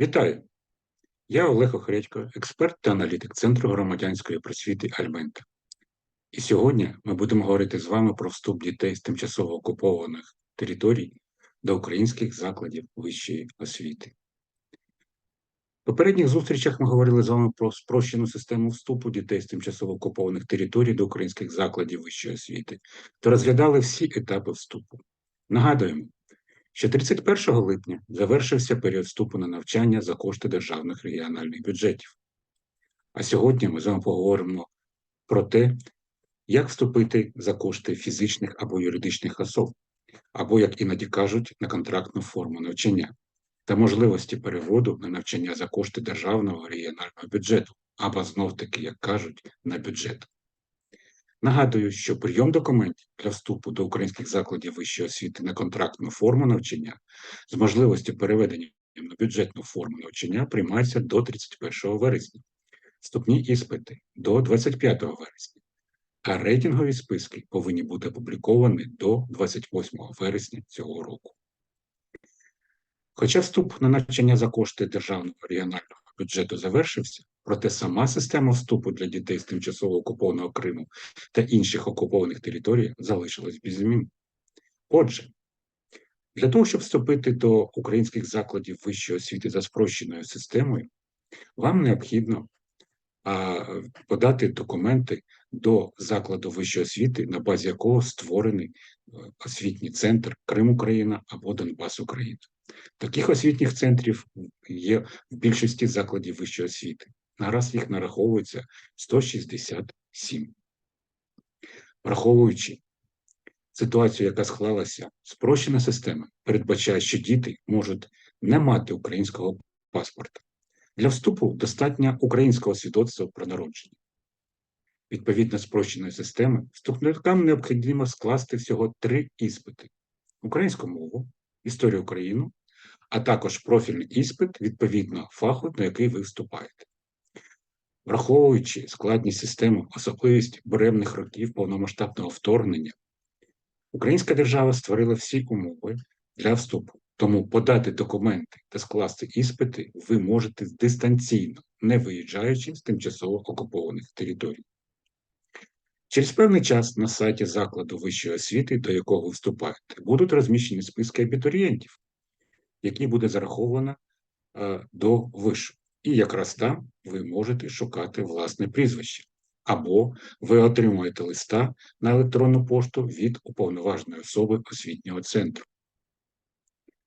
Вітаю! Я Олег Охредько, експерт та аналітик Центру громадянської просвіти Альмента. І сьогодні ми будемо говорити з вами про вступ дітей з тимчасово окупованих територій до українських закладів вищої освіти. В попередніх зустрічах ми говорили з вами про спрощену систему вступу дітей з тимчасово окупованих територій до українських закладів вищої освіти та розглядали всі етапи вступу. Нагадуємо, що 31 липня завершився період вступу на навчання за кошти державних регіональних бюджетів. А сьогодні ми з вами поговоримо про те, як вступити за кошти фізичних або юридичних особ, або, як іноді кажуть, на контрактну форму навчання та можливості переводу на навчання за кошти державного регіонального бюджету, або знов-таки, як кажуть, на бюджет. Нагадую, що прийом документів для вступу до українських закладів вищої освіти на контрактну форму навчання з можливістю переведення на бюджетну форму навчання приймається до 31 вересня, вступні іспити до 25 вересня, а рейтингові списки повинні бути опубліковані до 28 вересня цього року. Хоча вступ на навчання за кошти державного регіонального бюджету завершився, проте сама система вступу для дітей з тимчасово окупованого Криму та інших окупованих територій залишилась без змін. Отже, для того, щоб вступити до українських закладів вищої освіти за спрощеною системою, вам необхідно а, подати документи до закладу вищої освіти, на базі якого створений е, освітній центр Крим Україна або Донбас Україна. Таких освітніх центрів є в більшості закладів вищої освіти. Наразі їх нараховується 167. Враховуючи ситуацію, яка склалася, спрощена система передбачає, що діти можуть не мати українського паспорта. Для вступу достатньо українського свідоцтва про народження. Відповідно спрощеної системи, вступникам необхідно скласти всього три іспити: українську мову, історію України, а також профільний іспит відповідно фаху, на який ви вступаєте. Враховуючи складність системи, особливість буремних років повномасштабного вторгнення, Українська держава створила всі умови для вступу. Тому подати документи та скласти іспити ви можете дистанційно, не виїжджаючи з тимчасово окупованих територій. Через певний час на сайті закладу вищої освіти, до якого ви вступаєте, будуть розміщені списки абітурієнтів, які буде зараховано е, до вишу. І якраз там ви можете шукати власне прізвище. Або ви отримуєте листа на електронну пошту від уповноваженої особи освітнього центру.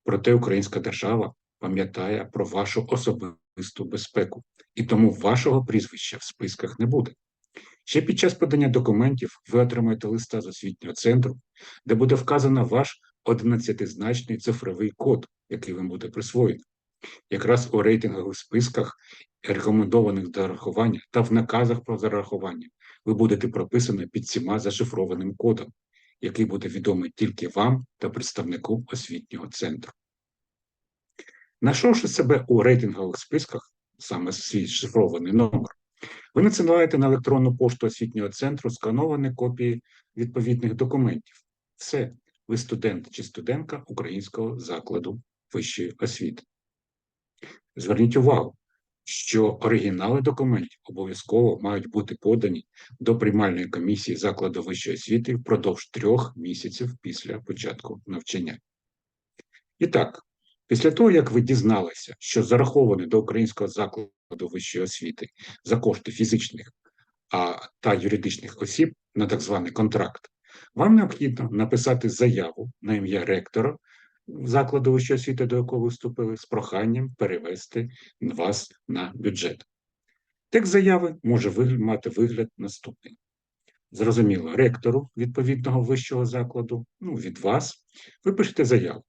Проте Українська держава пам'ятає про вашу особисту безпеку, і тому вашого прізвища в списках не буде. Ще під час подання документів ви отримаєте листа з освітнього центру, де буде вказано ваш 11-значний цифровий код, який вам буде присвоєний. Якраз у рейтингових списках рекомендованих до рахування та в наказах про зарахування ви будете прописані під всіма зашифрованим кодом, який буде відомий тільки вам та представнику освітнього центру. Знайшовши себе у рейтингових списках, саме свій шифрований номер, ви надсилаєте на електронну пошту освітнього центру скановані копії відповідних документів. Все, ви студент чи студентка українського закладу вищої освіти. Зверніть увагу, що оригінали документів обов'язково мають бути подані до приймальної комісії закладу вищої освіти впродовж трьох місяців після початку навчання. І так, після того, як ви дізналися, що зарахований до українського закладу вищої освіти за кошти фізичних а, та юридичних осіб на так званий контракт, вам необхідно написати заяву на ім'я ректора закладу вищої освіти, до якого ви вступили, з проханням перевести вас на бюджет. Текст заяви може мати вигляд наступний. Зрозуміло, ректору відповідного вищого закладу, ну, від вас, ви пишете заяву.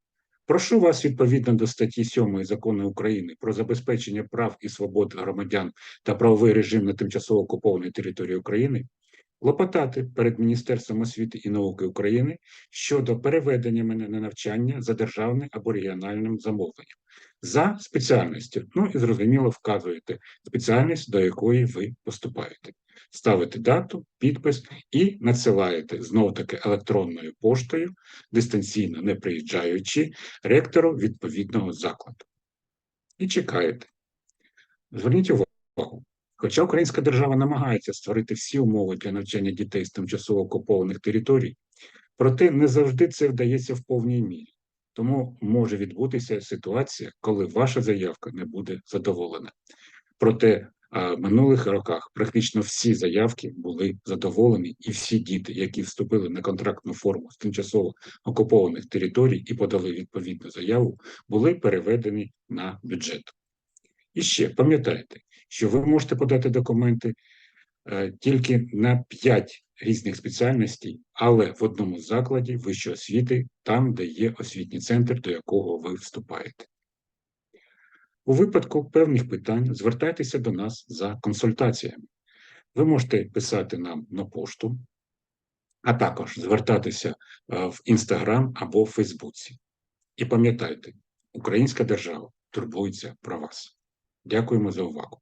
Прошу вас відповідно до статті 7 закону України про забезпечення прав і свобод громадян та правовий режим на тимчасово окупованій території України клопотати перед Міністерством освіти і науки України щодо переведення мене на навчання за державним або регіональним замовленням за спеціальністю. Ну і зрозуміло, вказуєте спеціальність, до якої ви поступаєте. Ставите дату, підпис і надсилаєте знов-таки електронною поштою, дистанційно не приїжджаючи ректору відповідного закладу. і чекаєте. Зверніть увагу, хоча українська держава намагається створити всі умови для навчання дітей з тимчасово окупованих територій, проте не завжди це вдається в повній мірі. Тому може відбутися ситуація, коли ваша заявка не буде задоволена. Проте в минулих роках практично всі заявки були задоволені, і всі діти, які вступили на контрактну форму з тимчасово окупованих територій і подали відповідну заяву, були переведені на бюджет. І ще пам'ятайте, що ви можете подати документи е, тільки на 5 різних спеціальностей, але в одному закладі вищої освіти, там, де є освітній центр, до якого ви вступаєте. У випадку певних питань звертайтеся до нас за консультаціями. Ви можете писати нам на пошту, а також звертатися е, в Інстаграм або в Фейсбуці. І пам'ятайте, українська держава турбується про вас. Дякуємо за увагу.